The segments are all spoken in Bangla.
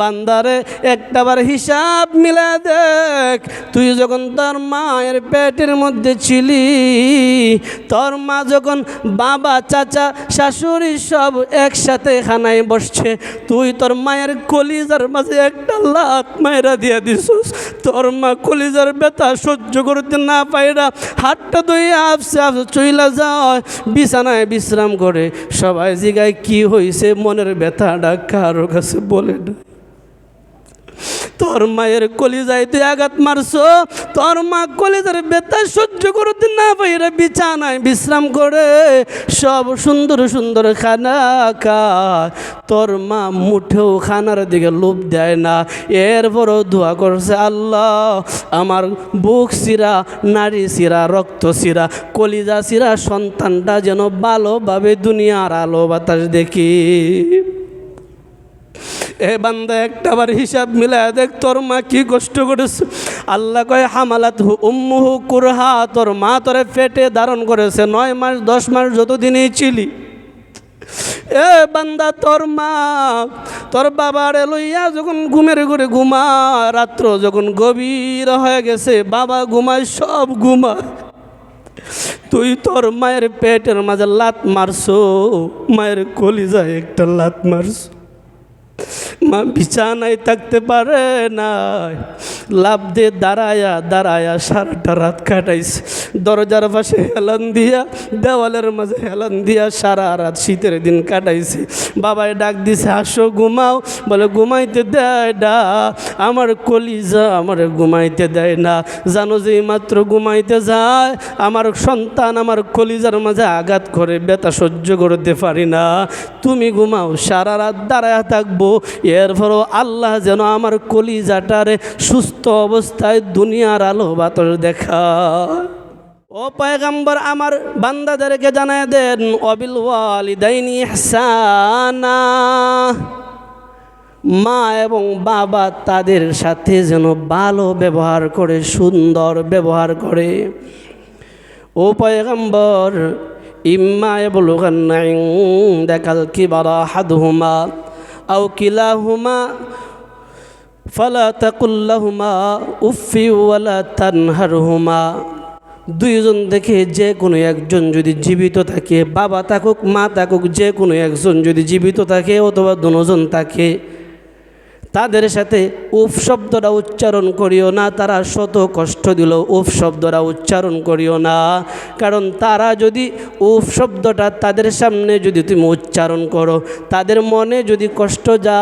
বান্দারে, একটাবার হিসাব মিলা দেখ। তুই যখন তোর মায়ের পেটের মধ্যে ছিলি, তোর মা যখন বাবা, চাচা, শাশুড়ি সব একসাথে খানায় বসছে, তুই তোর মায়ের কলিজার মাঝে একটা লাত মায়েরা দিয়ে দিছস। তোর মা কলিজার ব্যথা সহ্য করতে না পাইরা হাতটা তুই আপসে আপসে চইলা যায়, বিছানায় বিশ্রাম করে। সবাই জিগায়, কি হয়েছে মনের ব্যথাটা কারও কাছে বলে না তোর মায়ের কলিজায় তুই আঘাত মারছো? তোর মা কলিজার বেতা সহ্য করতে না পাইরা বিছানায় বিশ্রাম করে। সব সুন্দর সুন্দর খানা খায়। তোর মা মুঠেও খানার দিকে লোভ দেয় না। এরপরও দোয়া করছে, আল্লাহ, আমার বুক সিরা নারী সিরা রক্ত সিরা কলিজা সিরা সন্তানটা যেন ভালোভাবে দুনিয়ার আলো বাতাস দেখি। এ বান্দা একটাবার হিসাব মিলায় দেখ, তোর মা কি কষ্ট করেছে? আল্লাহ কয়, হামালাত হু উম্মুহু কুরহা, তোর মা তোরে পেটে ধারণ করেছে, নয় মাস, দশ মাস যতদিনই ছিলি। এ বান্দা, তোর মা, তোর বাবার লইয়া যখন ঘুমের ঘরে ঘুমা রাত্র যখন গভীর হয়ে গেছে, বাবা ঘুমায়, সব ঘুমায়। তুই তোর মায়ের পেটের মাঝে লাত মারছো, মায়ের কলিজায় একটা লাত মারছো। মা বিছানায় থাকতে পারে না লাভ দিয়ে দাঁড়ায়া দাঁড়ায়া সারাটা রাত কাটাইছে। দরজার পাশে হেলান দিয়া, দেওয়ালের মাঝে হেলান দিয়া সারা রাত শীতের দিন কাটাইছে। বাবায় ডাক দিছে, আসো ঘুমাও। বলে, ঘুমাইতে দেয় না। আমার কলিজা আমার ঘুমাইতে দেয় না। জানো যে মাত্র ঘুমাইতে যায়, আমার সন্তান আমার কলিজার মাঝে আঘাত করে, ব্যথা সহ্য করতে পারি না। তুমি ঘুমাও, সারা রাত দাঁড়ায় থাকব। এরপরও আল্লাহ যেন আমার কলিজাটারে সুস্থ অবস্থায় দুনিয়ার আলো বাতর দেখা ও পয়গাম্বর, আমার বান্দাদেরকে জানায় দেন, অবিল ওয়ালিদাইনি ইহসানা। মা এবং বাবা তাদের সাথে যেন ভালো ব্যবহার করে, সুন্দর ব্যবহার করে। ও পয়গম্বর, ইম্মা এবলুগান্না দেখাল কি বারা হাদহুমা আও কিলাহুমা, ফালা তাকুল্লাহুমা উফি ওয়ালা তানহারহুমা। দুইজন দেখে যে কোনো একজন যদি জীবিত থাকে, বাবা থাকুক, মা থাকুক, যে কোনো একজন যদি জীবিত থাকে অথবা দুজন থাকে তাদের সাথে উফ শব্দটা উচ্চারণ করিও না। তারা শত কষ্ট দিল, উফ শব্দটা উচ্চারণ করিও না। কারণ তারা যদি উফ শব্দটা তাদের সামনে যদি তুমি উচ্চারণ করো, তাদের মনে যদি কষ্ট যা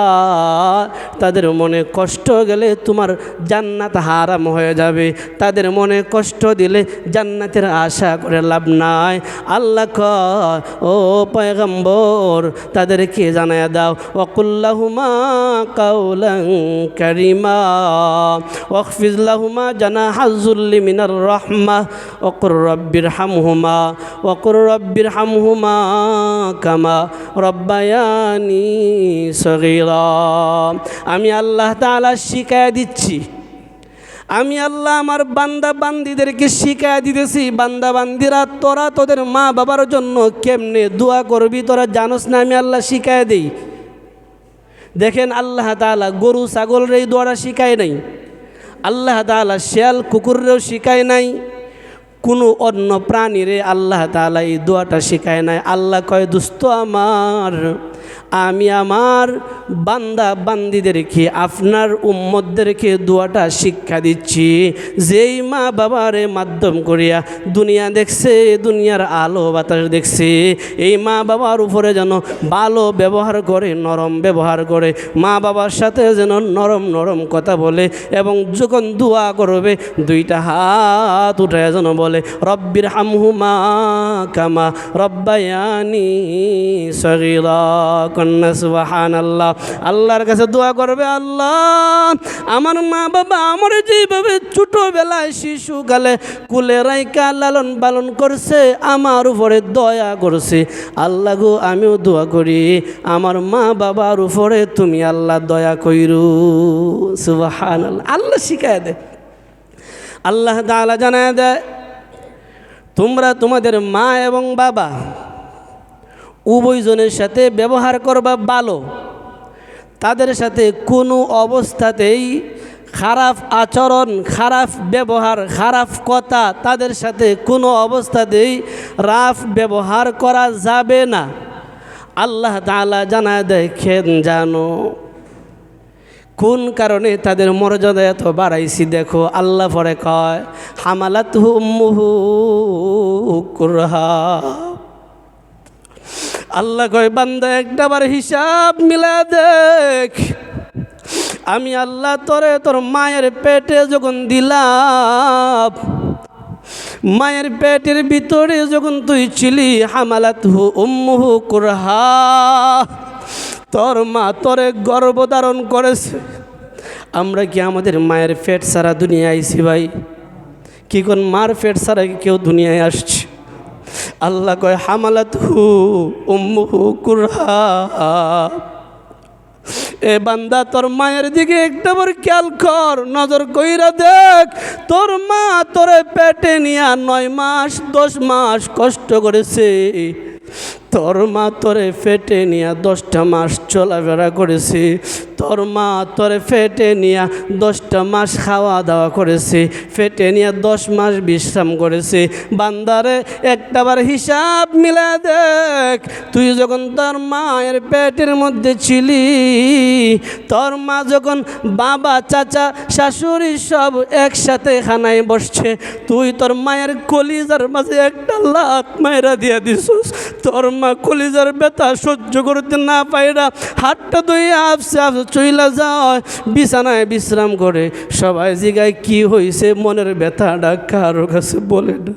তাদের মনে কষ্ট গেলে তোমার জান্নাত হারাম হয়ে যাবে। তাদের মনে কষ্ট দিলে জান্নাতের আশা করে লাভ নাই। আল্লাহ কয়, ও পয়গম্বর, তাদেরকে জানায় দাও। ওকুল্লাহুমা কাউলাং কারিমা। ওয়াকফিজ লাহুমা জানাহ যুল্লি মিনার রাহমা। ওকুর রব্বির হামহুমা। ওকুর রব্বির হামহুমা কামা রব্বায়ানি সগীরা। আমি আল্লাহ তাআলা শিখায় দিচ্ছি। আমি আল্লাহ আমার বান্দা বান্দিদেরকে শিখায় দিতেছি। বান্দা বান্দিরা, তোরা তোদের মা বাবার জন্য কেমনে দোয়া করবি, তোরা জানোস না, আমি আল্লাহ শিখায় দেই। দেখেন আল্লাহ তালা গরু ছাগলরেই দোয়ারা শিখায় নাই। আল্লাহ তালা শিয়াল কুকুররেও শিখায় নাই। কোনো অন্য প্রাণীরে আল্লাহ তালা এই দোয়াটা শিখায় নাই। আল্লাহ কয় দুস্থ আমার, আমি আমার বান্দা বান্দিদেরকে, আপনার উম্মতদেরকে দোয়াটা শিক্ষা দিচ্ছি। যেই মা বাবারে মাধ্যম করিয়া দুনিয়া দেখছে, দুনিয়ার আলো বাতাস দেখছে, এই মা বাবার উপরে যেন ভালো ব্যবহার করে, নরম ব্যবহার করে, মা বাবার সাথে যেন নরম নরম কথা বলে এবং যখন দোয়া করবে, দুইটা হাত উঠায় যেন বলে রব্বির হামহুমা কামা রব্বায়ানি সগীরা কন্যা সুবাহান আল্লাহ আল্লাহর কাছে দোয়া করবে, আল্লাহ, আমার মা বাবা আমার যেভাবে ছোটোবেলায় শিশুকালে কুলে রাইকা লালন পালন করছে, আমার উপরে দয়া করছে। আল্লাহ গো, আমিও দোয়া করি, আমার মা বাবার উপরে তুমি আল্লাহ দয়া কইরু সুবাহান আল্লাহ আল্লাহ শিখায় দে আল্লাহ তাআলা জানায় দেয় তোমরা তোমাদের মা এবং বাবা উভয়জনের সাথে ব্যবহার করবা ভালো। তাদের সাথে কোনো অবস্থাতেই খারাপ আচরণ, খারাপ ব্যবহার, খারাপ কথা তাদের সাথে কোনো অবস্থাতেই রাফ ব্যবহার করা যাবে না। আল্লাহ তাআলা জানায় দেখেন জানো। কোন কারণে তাদের মর্যাদা এত বাড়াইছি? দেখো, আল্লাহ পরে কয় হামালাত হুমুহু কুরহা। আল্লাহ কয়, বান্দা, একটাবার হিসাব মিলা দেখ। আমি আল্লাহ তোরে, তোর মায়ের পেটে যখন দিলাম, মায়ের পেটের ভিতরে যখন তুই ছিলি হামালাত হু উম্মুহু কুরহা। তোর মা তোরে গর্ভধারণ করেছে। আমরা কি আমাদের মায়ের পেট সারা দুনিয়ায় আইছি ভাই? কি কোন মার পেট সারা কেউ দুনিয়ায় আসছে? আল্লাহ কয় হামালাত হু উম্মুহু কুরহা। এ বান্দা, তোর মায়ের দিকে একটাবার খেয়াল কর, নজর কইরা দেখ, তোর মা তোরে পেটে নিয়া নয় মাস, দশ মাস কষ্ট করেছে। তোর মা তোরে ফেটে নিয়া দশটা মাস চলাফেরা করেছি। তোর মা তোরে ফেটে নিয়া দশটা মাস খাওয়া দাওয়া করেছি। ফেটে নিয়া দশ মাস বিশ্রাম করেছি। বান্দারে, একটাবার হিসাব মিলা দেখ। তুই যখন তোর মায়ের পেটের মধ্যে ছিলি, তোর মা যখন বাবা, চাচা, শাশুড়ি সব একসাথে খানায় বসছে, তুই তোর মায়ের কলিজার মাঝে একটা লাত মায়েরা দিয়ে দিছস। তোর মা কলিজার ব্যথা সহ্য করতে না পাইরা হাতটা ধুয়ে আপসে আপসে চইলা যায়, বিছানায় বিশ্রাম করে। সবাই জিগায়, কি হয়েছে মনের ব্যথাটা কারও কাছে বলে না।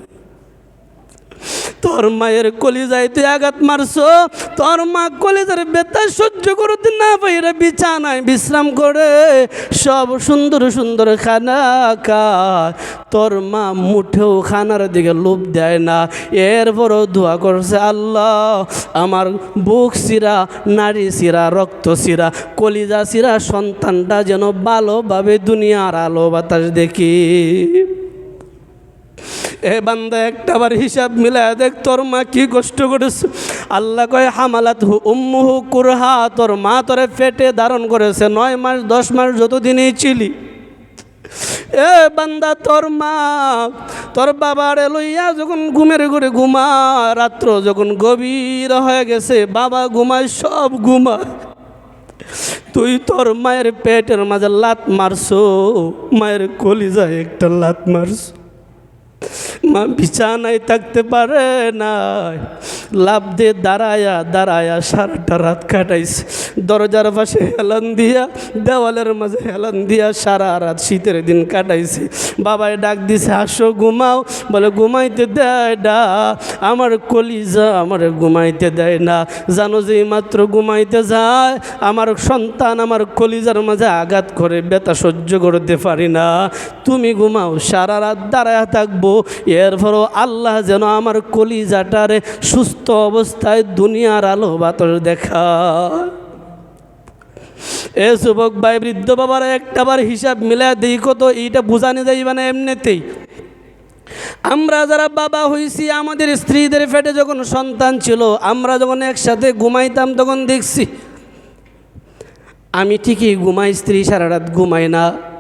তোর মায়ের কলিজায় তুই আঘাত মারছো? তোর মা কলিজার ব্যথা সহ্য করতে না পাইরা বিছানায় বিশ্রাম করে। সব সুন্দর সুন্দর খানা খায়। তোর মা মুঠেও খানার দিকে লোভ দেয় না। এরপরও দোয়া করছে, আল্লাহ, আমার বুক সিরা নারী সিরা রক্ত সিরা কলিজা সিরা সন্তানটা যেন ভালোভাবে দুনিয়ার আলো বাতাস দেখি। এ বান্দা একটাবার হিসাব মিলা দেখ, তোর মা কি কষ্ট করেছে। আল্লাহ কয়, হামালাত হু উম্মুহু কুরহা, তোর মা তোরে পেটে ধারণ করেছে, নয় মাস, দশ মাস যতদিনই ছিলি। এ বান্দা, তোর মা, তোর বাবার লইয়া যখন ঘুমের ঘরে ঘুমা রাত্র যখন গভীর হয়ে গেছে, বাবা ঘুমায়, সব ঘুমায়। তুই তোর মায়ের পেটের মাঝে লাত মারছো, মায়ের কলিজায় একটা লাত মারছো। মা বিছানায় থাকতে পারে না লাভ দিয়ে দাঁড়ায়া দাঁড়ায়া সারাটা রাত কাটাইছে। দরজার পাশে হেলান দিয়া, দেওয়ালের মাঝে হেলান দিয়া সারা রাত শীতের দিন কাটাইছে। বাবায় ডাক দিছে, আসো ঘুমাও। বলে, ঘুমাইতে দেয় ডা আমার কলিজা আমার ঘুমাইতে দেয় না। জানো যে মাত্র ঘুমাইতে যায়, আমার সন্তান আমার কলিজার মাঝে আঘাত করে, ব্যথা সহ্য করতে পারি না। তুমি ঘুমাও, সারা রাত দাঁড়ায় থাকব। এরপরও আল্লাহ যেন আমার কলিজাটারে সুস্থ অবস্থায় দুনিয়ার আলো বাতর দেখা। এ যুবক ভাই, বৃদ্ধ বাবার একটাবার হিসাব মিলা দিই কত, এইটা বোঝানো যাইবে না এমনিতেই। আমরা যারা বাবা হইছি, আমাদের স্ত্রীদের পেটে যখন সন্তান ছিল, আমরা যখন একসাথে ঘুমাইতাম তখন দেখছি, আমি ঠিকই ঘুমাই, স্ত্রী সারা রাত ঘুমাই না।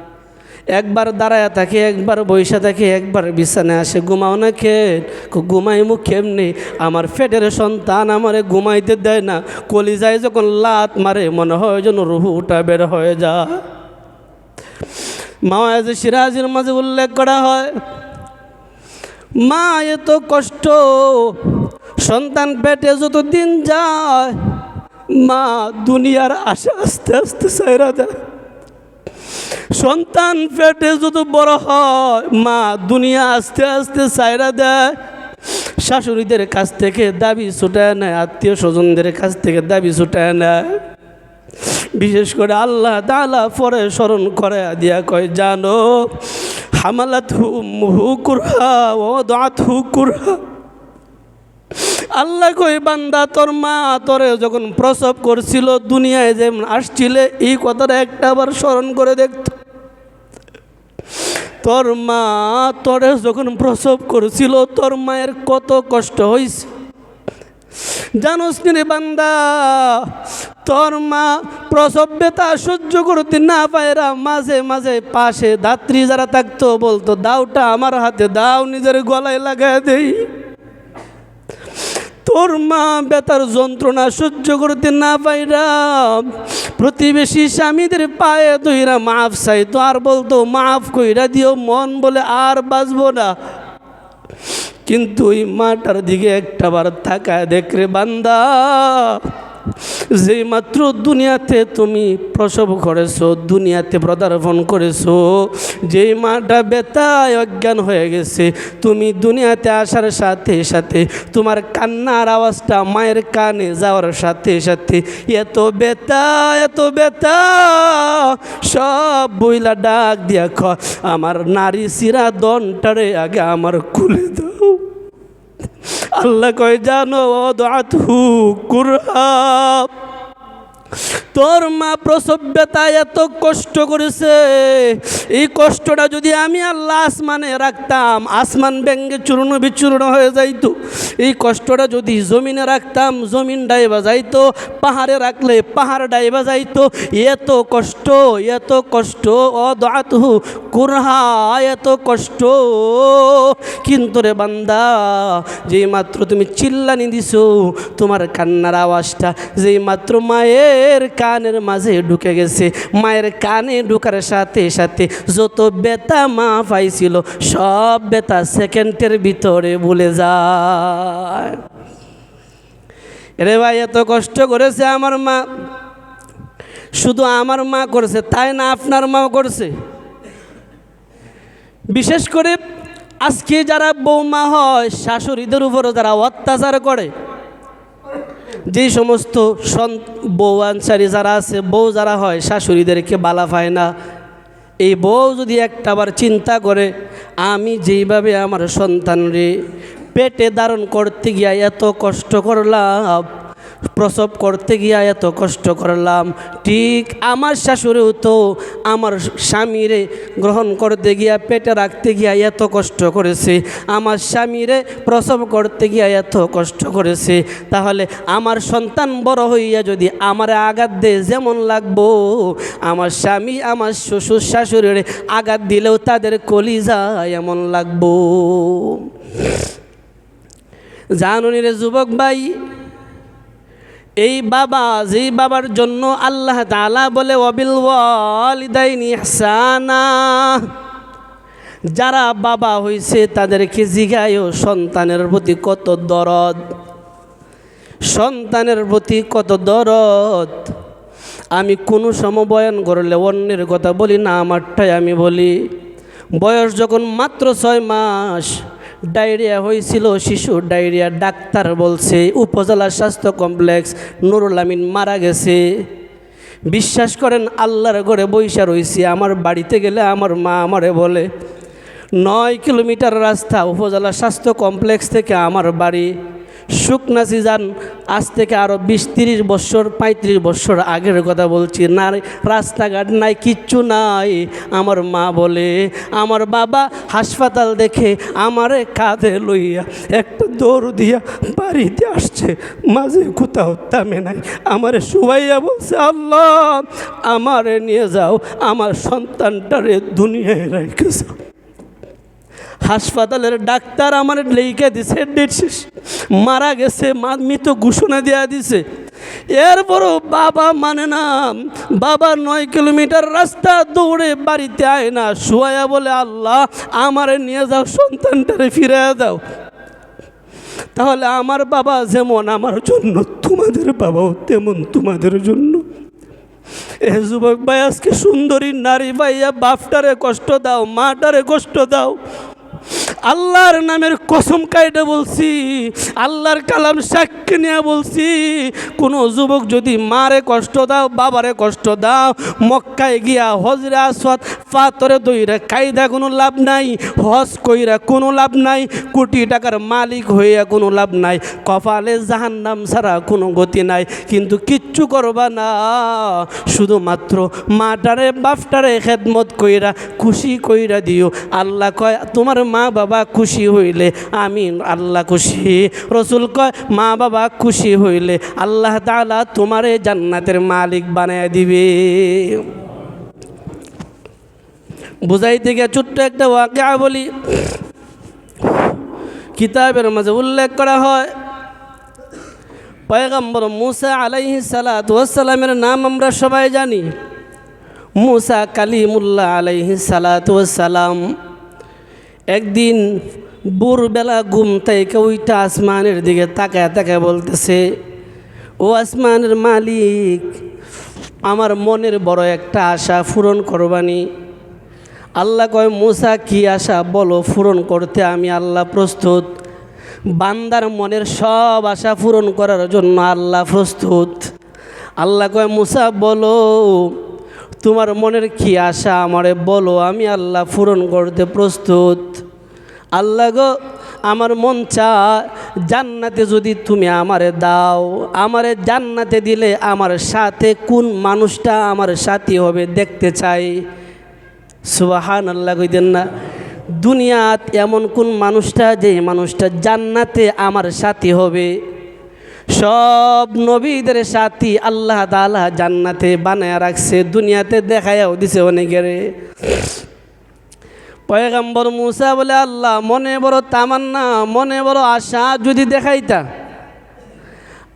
একবার দাঁড়ায় থাকে, একবার বৈশা থাকে, একবার বিছানায় আসে, ঘুমাও না খে ঘুমাই মুখ কেমনি? আমার ফেটের সন্তান আমারে ঘুমাইতে দেয় না। কলিজায় যখন লাত মারে, মনে হয় যেন রুহুটা বের হয়ে যা মাওয়াজ সিরাজের মাঝে উল্লেখ করা হয়, মা, এত কষ্ট। সন্তান পেটে যত দিন যায়, মা, দুনিয়ার আশা আস্তে আস্তে সাইরা যায়। সন্তান পেটে যত বড় হয়, মা দুনিয়া আস্তে আস্তে সাইরা দেয়। শাশুড়িদের কাছ থেকে দাবি ছুটায় নেয়, আত্মীয় স্বজনদের কাছ থেকে দাবি ছুটায় নেয়। বিশেষ করে আল্লাহ তালা পরে স্মরণ করে দিয়া কয়, জানো হামালাত হু মুহু কুরহা ও দাঁত হু কুরহা। আল্লাহ কই, বান্দা, তোর মা তোরে যখন প্রসব করছিল, দুনিয়ায় যেমন আসছিলে, এই কথাটা একটা আবার স্মরণ করে দেখত তোর মা তোরে যখন প্রসব করছিল, তোর মায়ের কত কষ্ট হয়েছে জানোস রে বান্দা, তোর মা প্রসব ব্যথা সহ্য করতে না পায়রা মাঝে মাঝে পাশে দাত্রী যারা থাকতো, বলতো দাওটা আমার হাতে, দাও, নিজের গলায় লাগায় দেই। তোর মা বেতার যন্ত্রণা সহ্য করতে না পাইরা প্রতিবেশী স্বামীদের পায়ে তুইরা মাফ চাই, তো আর বলতো, মাফ কইরা দিও, মন বলে আর বাঁচবো না। কিন্তু ওই মাটার দিকে একটাবার থাকায় দেখরে বান্দা যে মাত্র দুনিয়াতে তুমি প্রসব করেছ, দুনিয়াতে পদার্পণ করেছ যেই মাটা বেতায় অজ্ঞান হয়ে গেছে, তুমি দুনিয়াতে আসার সাথে সাথে তোমার কান্নার আওয়াজটা মায়ের কানে যাওয়ার সাথে সাথে এত বেতা এত বেতা সব বইলা ডাক দিয়া খ আমার নারী সিরা দনটারে আগে আমার খুলে দাও। আল্লাহ কয় জানো অদাতহু কুরহাব তোর মা প্রসব ব্যথায় এত কষ্ট করেছে। এই কষ্টটা যদি আমি আল্লাহ আসমানে রাখতাম, আসমান ব্যঙ্গে চূর্ণ বিচূর্ণ হয়ে যাইতো। এই কষ্টটা যদি জমিনে রাখতাম, জমিন ডাইবা যাইতো, পাহাড়ে রাখলে পাহাড় ডাইবা যাইতো। এত কষ্ট এত কষ্ট অদাতহু কুরহা, এত কষ্ট। কিন্তু রে বান্দা, যেই মাত্র তুমি চিল্লানি দিছো, তোমার কান্নার আওয়াজটা, যেই মাত্র মায়ের কানের মাঝে ঢুকে গেছে। মায়ের কানে ঢুকার সাথে সাথে যত বেতা মা পাইছিল, সব বেতা সেকেন্ডের ভিতরে ভুলে যায়। রে ভাই, এত কষ্ট করেছে আমার মা। শুধু আমার মা করেছে, তাই না আপনার মাও করছে? বিশেষ করে আজকে যারা বৌমা হয়, শাশুড়িদের উপরও যারা অত্যাচার করে যেই সমস্ত সন বউ আনসারি যারা আছে, বউ যারা হয়, শাশুড়িদেরকে বালা পায় না। এই বউ যদি একটা আবার চিন্তা করে, আমি যেইভাবে আমার সন্তানরে পেটে ধারণ করতে গিয়া এত কষ্ট করলাম প্রসব করতে গিয়া এত কষ্ট করলাম। ঠিক আমার শাশুড়িও তো আমার স্বামীরে গ্রহণ করতে গিয়া, পেটে রাখতে গিয়া এত কষ্ট করেছে। আমার স্বামীরে প্রসব করতে গিয়া এত কষ্ট করেছে। তাহলে আমার সন্তান বড় হইয়া যদি আমার আঘাত দেয়, যেমন লাগবো। আমার স্বামী আমার শ্বশুর শাশুড়ির আঘাত দিলেও তাদের কলিজা এমন লাগবো। জানুনি রে যুবক ভাই এই বাবা, যেই বাবার জন্য আল্লাহ তালা বলে অবিল ইহসানা। যারা বাবা হয়েছে তাদেরকে জিগায়ও সন্তানের প্রতি কত দরদ, সন্তানের প্রতি কত দরদ। আমি কোনো সময় বয়ান করলে অন্যের কথা বলি না, আমারটাই আমি বলি। বয়স যখন মাত্র ছয় মাস ডায়রিয়া হয়েছিল, শিশু ডায়রিয়া, ডাক্তার বলছে, উপজেলা স্বাস্থ্য কমপ্লেক্স নুরুল আমিন মারা গেছে। বিশ্বাস করেন, আল্লাহর ঘরে বৈশা রয়েছি আমার বাড়িতে গেলে আমার মা আমারে বলে, নয় কিলোমিটার রাস্তা উপজেলা স্বাস্থ্য কমপ্লেক্স থেকে আমার বাড়ি। শুকনা সিজান আজ থেকে আরও বিশ তিরিশ বছর, পঁয়ত্রিশ বছর আগের কথা বলছি। না রাস্তাঘাট নাই, কিচ্ছু নাই। আমার মা বলে, আমার বাবা হাসপাতাল দেখে আমারে কাঁধে লইয়া একটা দৌড় দিয়া বাড়িতে আসছে। মাঝে কোথাও থামে নাই। আমারে শুবাইয়া বলছে, আল্লাহ, আমারে নিয়ে যাও। আমার সন্তানটারে দুনিয়ায় রেখেছ হাসপাতালের ডাক্তার আমার লেখে দিছে ডেট শেষ। মারা গেছে মৃত ঘোষণা দেওয়া দিছে। এরপরও বাবা মানে না, বাবা নয় কিলোমিটার রাস্তা দৌড়ে বাড়িতে আয় না, শুয়ায়া বলে, আল্লাহ, আমারে নিয়ে যাও, সন্তানটারে ফিরে দাও। তাহলে আমার বাবা যেমন আমার জন্য, তোমাদের বাবাও তেমন তোমাদের জন্য। এ যুবক ভাই, আজকে সুন্দরী নারী ভাইয়া বাপটারে কষ্ট দাও, মাটারে কষ্ট দাও। আল্লাহর নামের কসম কাইটা বলছি, আল্লাহর কালাম সাক্ষী নিয়ে বলছি, কোনো যুবক যদি মারে কষ্ট দাও, বাবারে কষ্ট দাও, মক্কায় গিয়া হজরে আসওয়াত পাথরে দইরা কায়দা কোনো লাভ নাই, হজ কইরা কোনো লাভ নাই, কোটি টাকার মালিক হইয়া কোনো লাভ নাই, কপালে জাহান নাম ছাড়া কোনো গতি নাই, কিন্তু কিচ্ছু করবা না। শুধুমাত্র মাটারে, বাপটারে খেদমত কইরা, খুশি কইরা দিও। আল্লাহ কয়, তোমার মা বাবা খুশি হইলে আমি আল্লাহ খুশি। রসুল কয়, মা বাবা খুশি হইলে আল্লাহ তাআলা তোমারে জান্নাতের মালিক বানায় দিবে। বুঝাইতে গিয়ে ছোট্ট একটা ওয়াকা বলি। কিতাবের মাঝে উল্লেখ করা হয়, পয়গম্বর মুসা আলাইহি সালাতামের নাম আমরা সবাই জানি। মুসা কালিমুল্লাহ আলাইহি সালাতাম একদিন ভোরবেলা ঘুম থেকে ওইটা আসমানের দিকে তাকায় তাকায় বলতেছে, ও আসমানের মালিক, আমার মনের বড় একটা আশা পূরণ করবানি। আল্লাহ কয়, মুসা, কি আশা বলো পূরণ করতে? আমি আল্লাহ প্রস্তুত। বান্দার মনের সব আশা পূরণ করার জন্য আল্লাহ প্রস্তুত। আল্লাহ কয়, মুসা, বলো তোমার মনের কি আশা আমারে বলো? আমি আল্লাহ পূরণ করতে প্রস্তুত। আল্লাহ গো, আমার মন চা জান্নাতে যদি তুমি আমারে দাও। আমারে জান্নাতে দিলে আমার সাথে কোন মানুষটা আমার সাথী হবে দেখতে চাই। সুবাহান আল্লাহ কইতেন না, দুনিয়াত এমন কোন মানুষটা যে মানুষটা জান্নাতে আমার সাথী হবে? সব নবীদের সাথী আল্লাহ তালা জান্নাতে বানায় রাখছে, দুনিয়াতে দেখায়ও দিছে অনেকেরে। পয়গাম্বর মুসা বলে, আল্লাহ, মনে বড় তামান্না, মনে বড় আশা যদি দেখাইতা।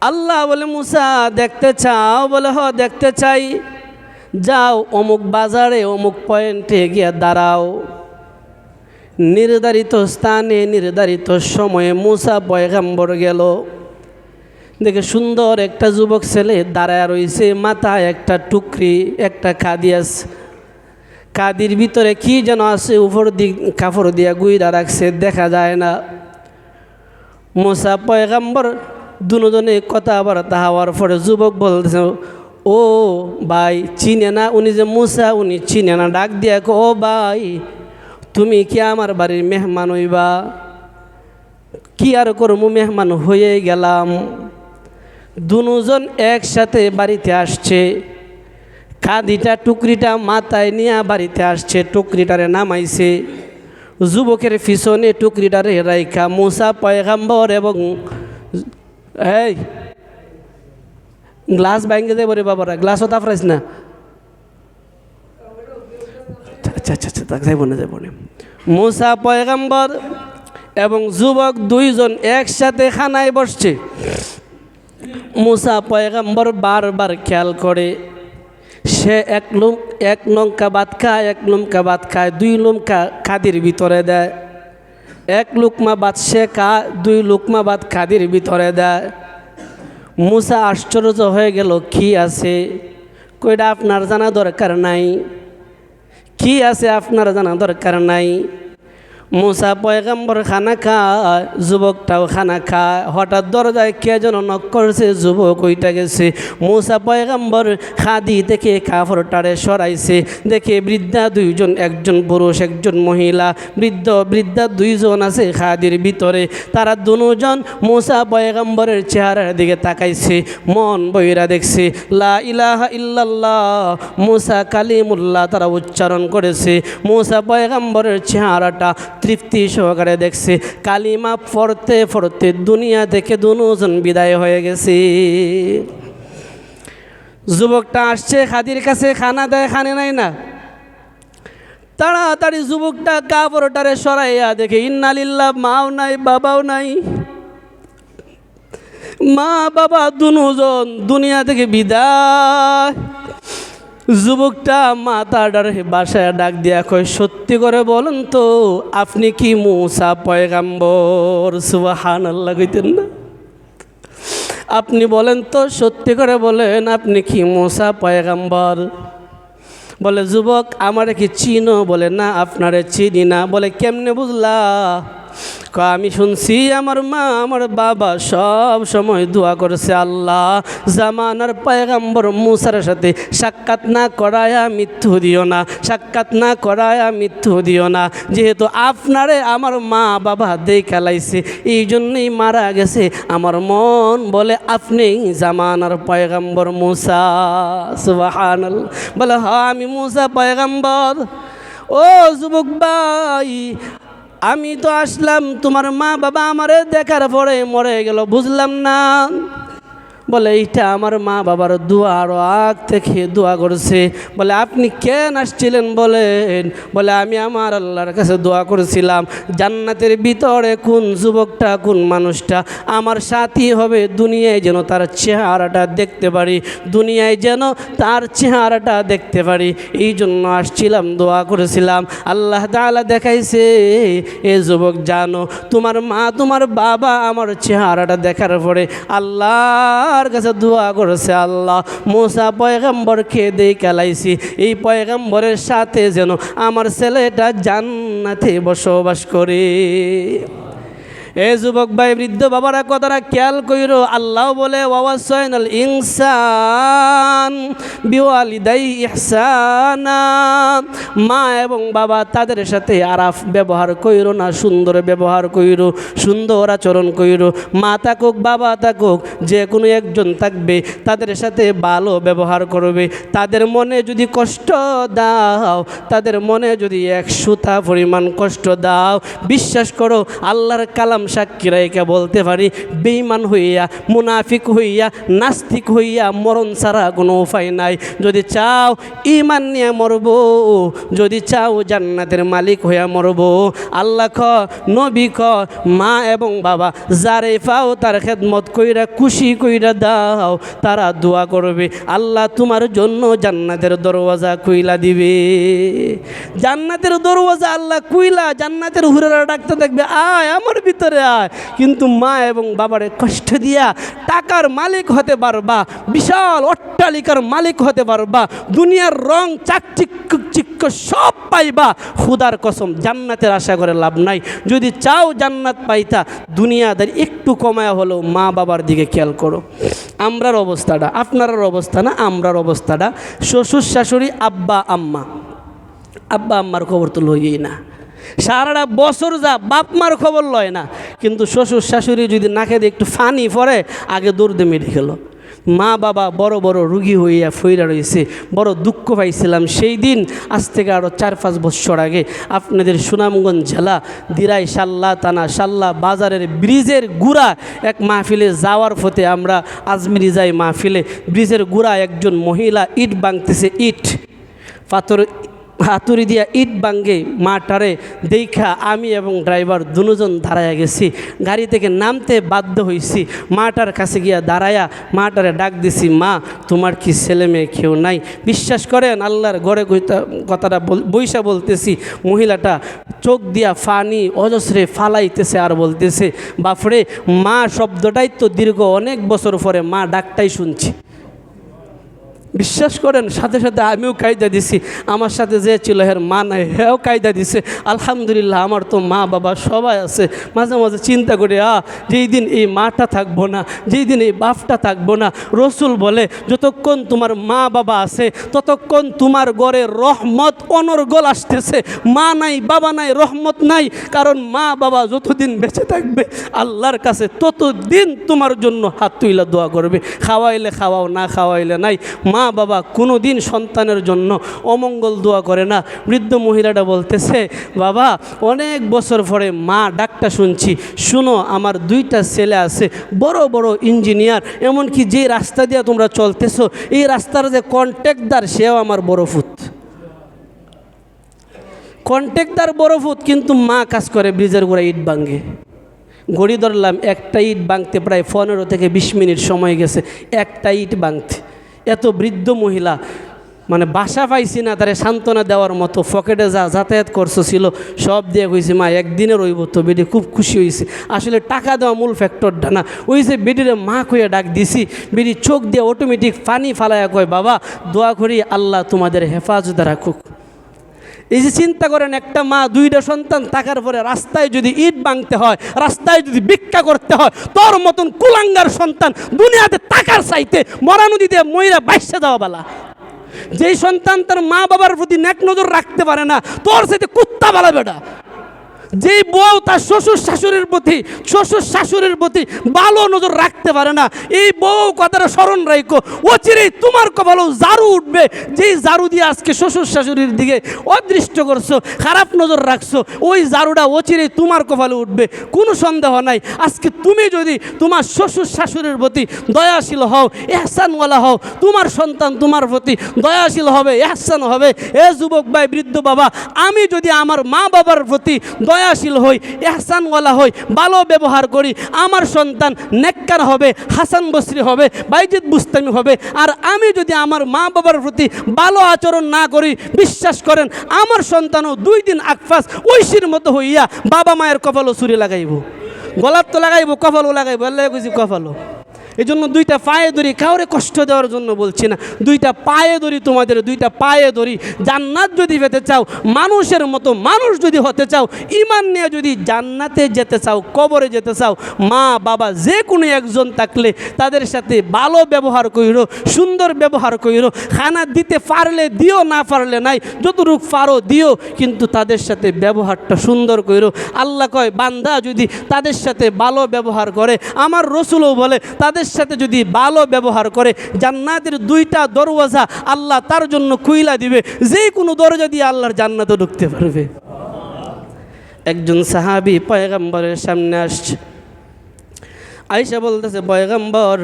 আল্লাহ বলে, মুসা, দেখতে চাও? বলে, হ, দেখতে চাই। যাও অমুক বাজারে, অমুক পয়েন্টে গিয়ে দাঁড়াও। নির্ধারিত স্থানে, নির্ধারিত সময়ে মুসা পয়গাম্বর গেল। দেখে সুন্দর একটা যুবক ছেলে দাঁড়ায় রয়েছে, মাথায় একটা টুকরি, একটা কাদিয়াস কাদির ভিতরে কি যেন আছে, উপর দিক কাপড় দিয়া গুইরা রাখছে, দেখা যায় না। মোসা পয়গাম্বর দুজনে কথাবার্তা হওয়ার পরে যুবক বলতেছে, ও ভাই, চিনে না উনি যে মুসা, উনি চিনে না। ডাক দিয়া ও ভাই, তুমি কি আমার বাড়ির মেহমান হইবা? কি আর করব, মেহমান হয়ে গেলাম। দুজন একসাথে বাড়িতে আসছে। কাদিটা টুকরিটা মাথায় নিয়ে বাড়িতে আসছে, টুকরিটারে নামাইছে। যুবকের পিছনে টুকরিটারে রাইখা মুসা পয়গাম্বর এবং এই গ্লাস ব্যাঙ্গে দেবো রে বাবারা, গ্লাসও তাফরাইস না। আচ্ছা আচ্ছা আচ্ছা যাইব না যাইব না। মুসা পয়গাম্বর এবং যুবক দুইজন একসাথে খানায় বসছে। মুসা পয়গাম্বর বারবার খেয়াল করে, সে এক লুম, এক লঙ্কা ভাত খায়, এক লুমকা ভাত খায়, দুই লুমকা খাদির ভিতরে দেয়। এক লুকমা ভাত সে খা দুই লুকমা ভাত খাদির ভিতরে দেয়। মুসা আশ্চর্য হয়ে গেল, কি আছে? কইটা আপনার জানা দরকার নাই? কি আছে আপনার জানা দরকার নাই? মুসা পয়গাম্বর খানা খায়, যুবকটাও খানা খায়। হঠাৎ দরজায় কে যেন নক করছে, যুবক ওইটা গেছে। মুসা পয়গাম্বর খাদি থেকে কাপড়টারে সরাইছে। দেখে বৃদ্ধা দুইজন, একজন পুরুষ, একজন মহিলা। বৃদ্ধ, বৃদ্ধা দুইজন আছে খাদির ভিতরে। তারা দুজন মুসা পয়গাম্বরের চেহারার দিকে তাকাইছে, মন বইরা দেখছে। লা ইলাহা ইল্লাল্লাহ, মুসা কালিমুল্লাহ তারা উচ্চারণ করেছে। মুসা পয়গাম্বরের চেহারাটা তৃপ্তি সহকারে দেখছে। কালিমা পড়তে পড়তে দুনিয়া থেকে দুজন বিদায় হয়ে গেছে। যুবকটা আসছে খাদির কাছে খানা দেয়, খানে নাই না? তাড়াতাড়ি যুবকটা কাপড়টারে সরাইয়া দেখে ইন্নালিল্লা মাও নাই, বাবাও নাই। মা বাবা দুজন দুনিয়া থেকে বিদায়। যুবকটা মাতাডার বাসায় ডাক দিয়া কয়, সত্যি করে বলেন তো, আপনি কি মুসা পয়গাম্বর? সুবাহান আল্লাহ কইতেন না? আপনি বলেন তো, সত্যি করে বলেন, আপনি কি মুসা পয়গাম্বর? বলে, যুবক, আমারে কি চিনো? বলে, না, আপনারে চিনি না। বলে, কেমনে বুঝলা? আমি শুনছি আমার মা, আমার বাবা সব সময় দোয়া করেছে, আল্লাহ, জামানার পায়গাম্বর মুসার সাথে সাক্ষাৎ না করায়া মৃত্যু দিও না, সাক্ষাৎ না করায়া মৃত্যু দিও না। যেহেতু আপনারে আমার মা বাবা দেই খেলাইছে এই জন্যই মারা গেছে। আমার মন বলে, আপনি জামানার পয়গাম্বর মুসা। সুবাহান বলে হ আমি মুসা পয়গাম্বর। ও যুবক ভাই আমি তো আসলাম তোমার মা বাবা আমারে দেখার পরে মরে গেল বুঝলাম না। বলে, এইটা আমার মা বাবার দোয়া আরও আগ থেকে দোয়া করছে। বলে, আপনি কেন আসছিলেন বলেন? বলে, আমি আমার আল্লাহর কাছে দোয়া করেছিলাম, জান্নাতের ভিতরে কোন যুবকটা, কোন মানুষটা? আমার সাথী হবে দুনিয়ায় যেন তার চেহারাটা দেখতে পারি, দুনিয়ায় যেন তার চেহারাটা দেখতে পারি। এই জন্য আসছিলাম, দোয়া করেছিলাম। আল্লাহ তাআলা দেখাইছে, এ যুবক, জানো, তোমার মা, তোমার বাবা আমার চেহারাটা দেখার পরে আল্লাহর কাছে দোয়া করেছে আল্লাহ, মোসা পয়গম্বরকে দিয়ে খেলাইছি এই পয়গম্বরের সাথে যেন আমার ছেলেটা জান্নাতে বসবাস করে। এ যুবক ভাই, বৃদ্ধ বাবারা, কথাটা খেয়াল কইর। আল্লাহ বলে ওয়াসাইনাল ইনসান বিওয়ালিদাই ইহসানা। মা এবং বাবা তাদের সাথে আরাফ ব্যবহার কইরো না, সুন্দর ব্যবহার কইরো, সুন্দর আচরণ কইরো। মা থাকুক, বাবা থাকুক, যে কোনো একজন থাকবে, তাদের সাথে ভালো ব্যবহার করবে। তাদের মনে যদি কষ্ট দাও, তাদের মনে যদি এক সুতা পরিমাণ কষ্ট দাও, বিশ্বাস করো, আল্লাহর কালাম সাক্ষী রেখে বলতে পারি বেইমান হইয়া, মুনাফিক হইয়া, নাস্তিক হইয়া মরণ ছাড়া কোনো উপায় নাই। যদি চাও ইমান নিয়ে মরব, যদি চাও জান্নাতের মালিক হইয়া মরব, আল্লাহ খ, নবী খ, মা এবং বাবা, যারে পাও তার খেদমত কইরা, খুশি কইরা দাও, তারা দোয়া করবে। আল্লাহ তোমার জন্য জান্নাতের দরওয়াজা কইলা দিবে। জান্নাতের দরওয়াজা আল্লাহ কুইলা জান্নাতের হুরেরা ডাকতে দেখবে, আয় আমার ভিতরে। আয়। কিন্তু মা এবং বাবারে কষ্ট দিয়া টাকার মালিক হতে পারবা, বিশাল অট্টালিকার মালিক হতে পারবা, দুনিয়ার রং, চাকচিক্য, চিক্ক সব পাইবা। খুদার কসম, জান্নাতের আশা করে লাভ নাই। যদি চাও জান্নাত পাইতা, দুনিয়াদার একটু কমায়া হলেও মা বাবার দিকে খেয়াল করো। আমরার অবস্থাটা আপনার অবস্থা না, আমরার অবস্থাটা। শ্বশুর শাশুড়ি, আব্বা, আম্মা। আব্বা, আম্মার খবর তো লইই না। সারাটা বছর যা বাপ মার খবর লয় না, কিন্তু শ্বশুর শাশুড়ি যদি নাকে দিয়ে একটু ফানি পরে আগে দৌড় দিয়ে মেডিকেল মা বাবা বড় বড় রুগী হইয়া ফইরা রয়েছে বড় দুঃখ পাইছিলাম সেই দিন, আজ থেকে আরও চার পাঁচ বছর আগে। আপনাদের সুনামগঞ্জ জেলা দিরাই সাল্লা তানা সাল্লা বাজারের ব্রিজের গুড়া এক মাহফিলে যাওয়ার পথে আমরা আজমিরি যাই মাহফিলে। ব্রিজের গুড়া একজন মহিলা ইট বাংতেছে ইট। পাথর হাতুড়ি দিয়া ইট বাঙ্গে মাটারে দেখা আমি এবং ড্রাইভার দুজন দাঁড়াইয়া গেছি। গাড়ি থেকে নামতে বাধ্য হয়েছি মাটার কাছে গিয়া দাঁড়ায়া মাটারে ডাক দিছি, মা, তোমার কি ছেলে মেয়ে কেউ নাই? বিশ্বাস করেন, আল্লাহর গড়ে কথাটা বইসা বলতেছি। মহিলাটা চোখ দিয়া ফানি, অজস্রে ফালাইতেছে আর বলতেছে, বাপরে, মা শব্দটাই তো দীর্ঘ অনেক বছর পরে মা ডাকটাই শুনছি। বিশ্বাস করেন, সাথে সাথে আমিও কায়দা দিছি। আমার সাথে যে ছিল, হের মা নাই, হেও কায়দা দিছে। আলহামদুলিল্লাহ, আমার তো মা বাবা সবাই আছে। মাঝে মাঝে চিন্তা করি আ যেই দিন এই মাটা থাকব না, যেই দিন এই বাপটা থাকব না, রসুল বলে, যতক্ষণ তোমার মা বাবা আছে, ততক্ষণ তোমার গড়ে রহমত অনর্গল আসতেছে। মা নাই, বাবা নাই, রহমত নাই, কারণ মা বাবা যতদিন বেঁচে থাকবে, আল্লাহর কাছে ততদিন তোমার জন্য হাত তুইলা দোয়া করবে। খাওয়াইলে খাওয়াও, না খাওয়াইলে নাই। মা বাবা কোনো দিন সন্তানের জন্য অমঙ্গল দোয়া করে না। বৃদ্ধ মহিলাটা বলতেছে, বাবা, অনেক বছর পরে মা ডাকটা শুনছি। শুনো, আমার দুইটা ছেলে আছে, বড় বড় ইঞ্জিনিয়ার, এমনকি যে রাস্তা দিয়ে তোমরা চলতেছো, এই রাস্তার যে কন্ট্রাক্টদার সেও আমার বড় ফুত কন্ট্রাক্টদার বড় ফুত কিন্তু মা কাজ করে ব্রিজের গোড়া ইট ভাঙ্গে ঘড়ি ধরলাম, একটা ইট ভাঙতে প্রায় পনেরো থেকে বিশ মিনিট সময় গেছে, একটা ইট ভাঙতে। এত বৃদ্ধ মহিলা মানে বাসা পাইছি না, তারে সান্ত্বনা দেওয়ার মতো, পকেটে যা যাতায়াত করছ ছিল, সব দিয়ে কইছে, মা, একদিনে রইব তো বেডি খুব খুশি হয়েছে আসলে টাকা দেওয়া মূল ফ্যাক্টর না। ওই যে বেডিরে মা কইয়া ডাক দিছি বেডি চোখ দিয়ে অটোমেটিক পানি ফালাইয়া কয়, বাবা, দোয়া করি আল্লাহ তোমাদের হেফাজতে রাখুক। এই যে চিন্তা করেন, একটা মা, দুইটা সন্তান থাকার পরে রাস্তায় যদি ইট ভাঙতে হয়, রাস্তায় যদি ভিক্ষা করতে হয়, তোর মতন কুলাঙ্গার সন্তান দুনিয়াতে তাকার চাইতে মরা নদীতে ময়রা বাইসে যাওয়া বেলা। যেই সন্তান তার মা বাবার প্রতি নেক নজর রাখতে পারে না, তোর সাথে কুত্তা বেলা বেটা। যেই বউ তার শ্বশুর শাশুড়ির প্রতি, শ্বশুর শাশুড়ির প্রতি ভালো নজর রাখতে পারে না, এই বউ কথাটা স্মরণ রাখো অচিরেই তোমার কপালও জারু উঠবে, যেই জারু দিয়ে আজকে শ্বশুর শাশুড়ির দিকে অদৃষ্ট করছ, খারাপ নজর রাখছো, ওই জারুটা অচিরেই তোমার কপালে উঠবে, কোনো সন্দেহ নাই। আজকে তুমি যদি তোমার শ্বশুর শাশুড়ির প্রতি দয়াশীল হও, এহসানওয়ালা হও, তোমার সন্তান তোমার প্রতি দয়াশীল হবে, এহসান হবে। এ যুবক ভাই, বৃদ্ধ বাবা, আমি যদি আমার মা বাবার প্রতি দয়াশীল হই, এহসানওয়ালা হই, ভালো ব্যবহার করি, আমার সন্তান নেককার হবে, হাসান বসরি হবে বাইজিৎ বুস্তামি হবে। আর আমি যদি আমার মা বাবার প্রতি ভালো আচরণ না করি, বিশ্বাস করেন, আমার সন্তানও দুই দিন আকফাস ঐশীর মতো হইয়া বাবা মায়ের কপালও চুরি লাগাইব। গলার তো লাগাইব, কপালও লাগাইব, আল্লাহ কইছি কপালও। এই জন্য দুইটা পায়ে ধরি, কাউরে কষ্ট দেওয়ার জন্য বলছি না। দুইটা পায়ে ধরি তোমাদের, দুইটা পায়ে ধরি। জান্নাত যদি পেতে চাও, মানুষের মতো মানুষ যদি হতে চাও ইমান নিয়ে যদি জান্নাতে যেতে চাও, কবরে যেতে চাও, মা, বাবা যে কোনো একজন থাকলে তাদের সাথে ভালো ব্যবহার কইরো, সুন্দর ব্যবহার কইরো। খানা দিতে পারলে দিও, না পারলে নাই। যতটুক পারো দিও, কিন্তু তাদের সাথে ব্যবহারটা সুন্দর কইরো। আল্লাহ কয়, বান্দা যদি তাদের সাথে ভালো ব্যবহার করে, আমার রসুলও বলে, তাদের সাথে যদি ভালো ব্যবহার করে, জান্নাতের দুইটা দরওয়াজা আল্লাহ তার জন্য খুইলা দিবে যে কোনো দরজা দিয়ে আল্লাহর জান্নাতে ঢুকতে পারবে। একজন সাহাবি পয়গাম্বরের সামনে আসছে। আয়সা বলতেছে, পয়গাম্বর,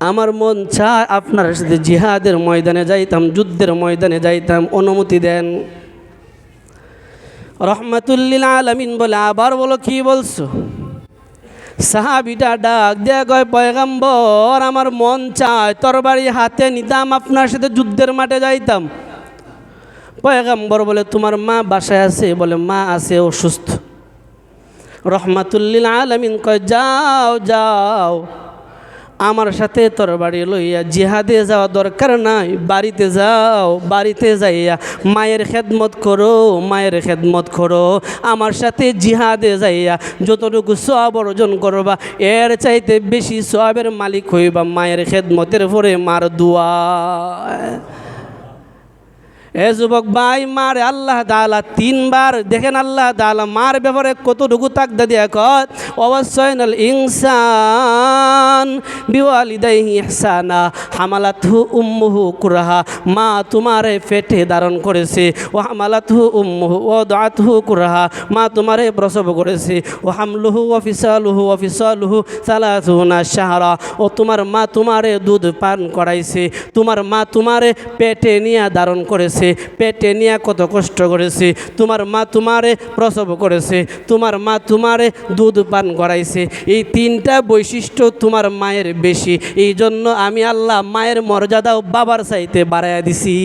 আমার মন চায় আপনার সাথে জিহাদের ময়দানে যাইতাম, যুদ্ধের ময়দানে যাইতাম, অনুমতি দেন। রহমাতুল্লিল আলমিন বলে, আবার বলো, কি বলছো? সাহাবিটা ডাক দেয়া কয়, পয়গাম্বর, আমার মন চায় তরবারি হাতে নিতাম, আপনার সাথে যুদ্ধের মাঠে যাইতাম। পয়গাম্বর বলে, তোমার মা বাসায় আছে? বলে, মা আছে, অসুস্থ। রহমাতুল্লিল আলমিন কয়, যাও যাও। আমার সাথে তোর বাড়ি লইয়া জিহাদে যাওয়া দরকার নাই। বাড়িতে যাও, বাড়িতে যাইয়া মায়ের খেদমত করো, মায়ের খেদমত করো। আমার সাথে জিহাদে যাইয়া যতটুকু সব অর্জন করবা, এর চাইতে বেশি সবের মালিক হইবা মায়ের খেদমতের পরে মার দুয়া। এ যুবক ভাই, মার আল্লাহ দালা তিনবার, দেখেন আল্লাহ দালা মার ব্যাপারে কতটুকু তাকদা দিয়া কত অবশ্যই নাল ইনসান বিওয়ালিদাইহি ইহসানা, হামালাতহু উম্মুহু কুরাহা, মা তোমারে পেটে ধারণ করেছে, ও হামালাতহু উম্মুহু, ও দাতহু কুরাহা, মা তোমারে প্রসব করেছে, ও হামলুহু, ও ফিসালুহু ও ফিসালুহু সালাতুনা শাহরা, ও তোমার মা তোমারে দুধ পান করাইছে, তোমার মা তোমারে পেটে নিয়ে ধারণ করেছে, পেটে নিয়ে কত কষ্ট করেছে, তোমার মা তোমারে প্রসব করেছে, তোমার মা তোমারে দুধ পান করাইছে, এই তিনটা বৈশিষ্ট্য তোমার মায়ের বেশি এই জন্য আমি আল্লাহ মায়ের মর্যাদাও বাবার চাইতে বাড়াইয়া দিছি।